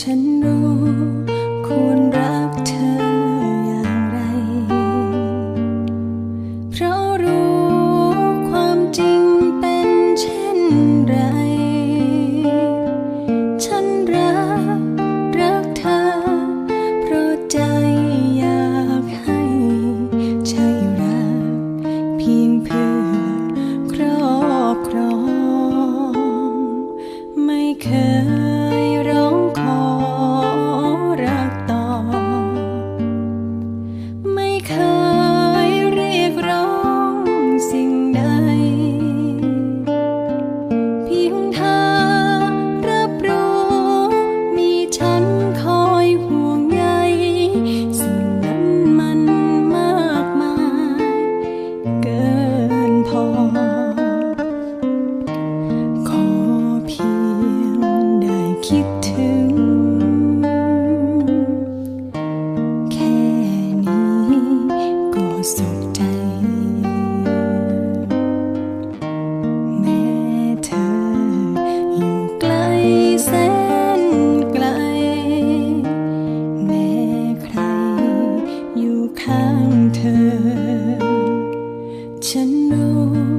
ฉันรู้ควรรักเธอ คิดถึง แค่นี้ก็สุขใจ แม้เธออยู่ไกลแสนไกล แม้ใครอยู่ข้างเธอ ฉันรู้